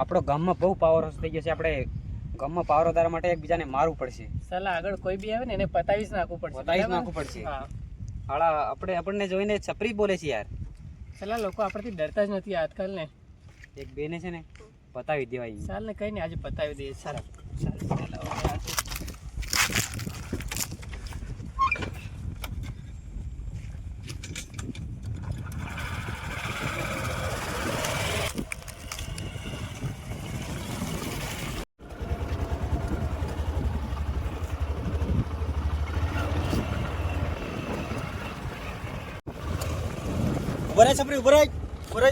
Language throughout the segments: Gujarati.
આપણો ગામમાં બહુ પાવર થઈ ગયો છે. આપણે ગામમાં પાવર વધારવા માટે એકબીજાને મારવું પડશે. સલાહ આગળ કોઈ બી આવે ને એને પતાવી જ નાખવું પડશે. પતાવી જ નાખવું પડશે. હા. હાળા આપણે આપણને જોઈને છપરી બોલે છે યાર. સલાહ લોકો આપણાથી ડરતા જ નથી આજકાલ ને. એક બેને છે ને પતાવી દેવાય. ચાલ ને કઈ ને આજે પતાવી દઈએ. સારા ચાલ, ચાલ, હવે આજે. ઊભો રહે છપરી ઊભો રહે. ઊભો રહે.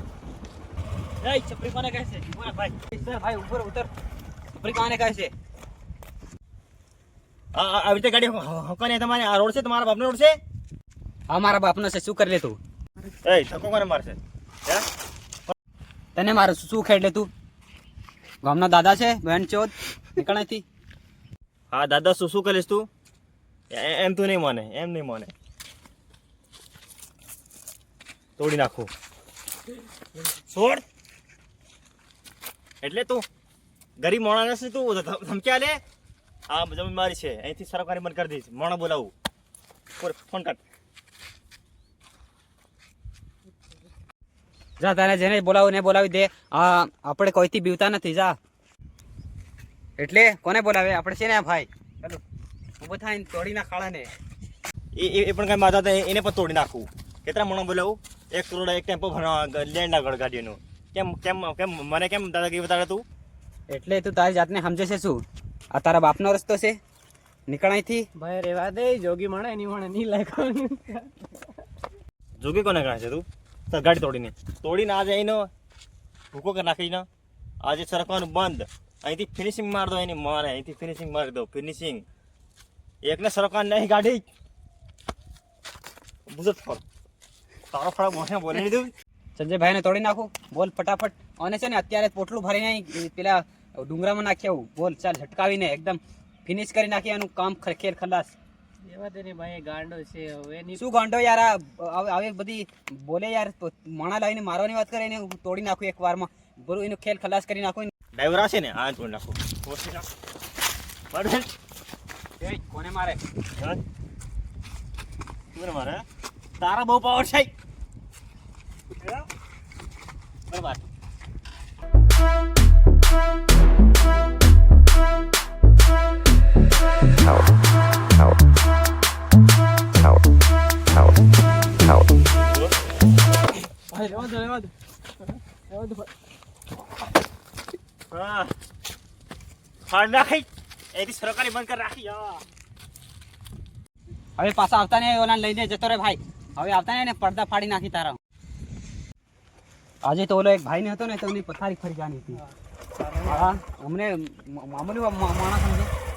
છપરી કોને કહે છે? ઊભો ભાઈ. સર ભાઈ ઉપર ઉતર. છપરી કોને કહે છે? આવી રીતે ગાડી હકોને તમારે આ રોડ છે તમારા બાપનો રોડ છે? હા મારા બાપનો છે શું કરી લે તું? એ ધક્કો કોને મારશે? તને મારે શું ખેડ લે તું? ગામના દાદા છે બહેન ચોથ નીકળ હા દાદા શું શું કરીશ તું? એમ તું નહીં માને એમ નહીં માને. તોડી નાખું. છોડ. એટલે તું ગરીબ મોણા નથી તું ધમ- ધમક્યા લે? આ જમીન મારી છે. અહીંથી સરકારી બંધ કરી દઈશ. મોણા બોલાવું. ફોન- કર. જા તારે જેને બોલાવું ને બોલાવી દે. આ આપણે કોઈથી બીવતા નથી જા. એટલે કોને બોલાવે? આપણે છે ને ભાઈ. ચાલો ઊભો થાય તોડી ના ખાડા ને એ એ પણ કઈ માતા એને પણ તોડી નાખું. કેટલા મોણા બોલાવું? એક કરોડ એક ટેમ્પો ભરવા લેન્ડ આગળ ગાડીનું કેમ કેમ કેમ મને કેમ દાદાગીરી બતાડે તું? એટલે તું તારી જાતને સમજે છે શું? આ તારા બાપનો રસ્તો છે. નીકળાયથી ભાઈ રેવા દે જોગી મળે એની મળે નહીં લાગવાનું જોગી કોને ગણાય છે તું? સર ગાડી તોડીને. તોડીને આજે એનો ભૂકો કરી નાખીને આજે સરકવાનું બંધ. અહીંથી ફિનિશિંગ માર દો એની મારે અહીંથી ફિનિશિંગ મારી દો ફિનિશિંગ એકને સરકવા નહીં ગાડી. બુઝત ફળ તારો ફળા બોલે બોલી લીધું. સંજયભાઈને તોડી નાખું. બોલ ફટાફટ. અને છે ને અત્યારે પોટલું ભરીને નહીં પેલા ડુંગરામાં નાખી આવું. બોલ ચાલ ઝટકાવીને એકદમ ફિનિશ કરી નાખી એનું કામ ખ- ખેલ ખલાસ. શું ગાંડો યાર? આ આવી- બધી બોલે યાર માણા લાવીને મારવાની વાત કરે એને હું તોડી નાખું એક વારમાં. બરું એનું ખેલ ખલાસ કરી નાખું. ડ્રાઈવર હશે ને આ તોડી નાખું. બરાબર? કોને મારે? હા? કોને મારે? તારા બહુ પાવર છે. હવે પાછા આવતા ને ઓલા લઈને જતો રે ભાઈ હવે આવતા ને પડદા ફાડી નાખી તારા આજે તો ઓલો એક ભાઈ ને હતો ને, તો એની પથારી ફરી જવાની હતી. હા, અમને મામૂલી માણસ સમજે?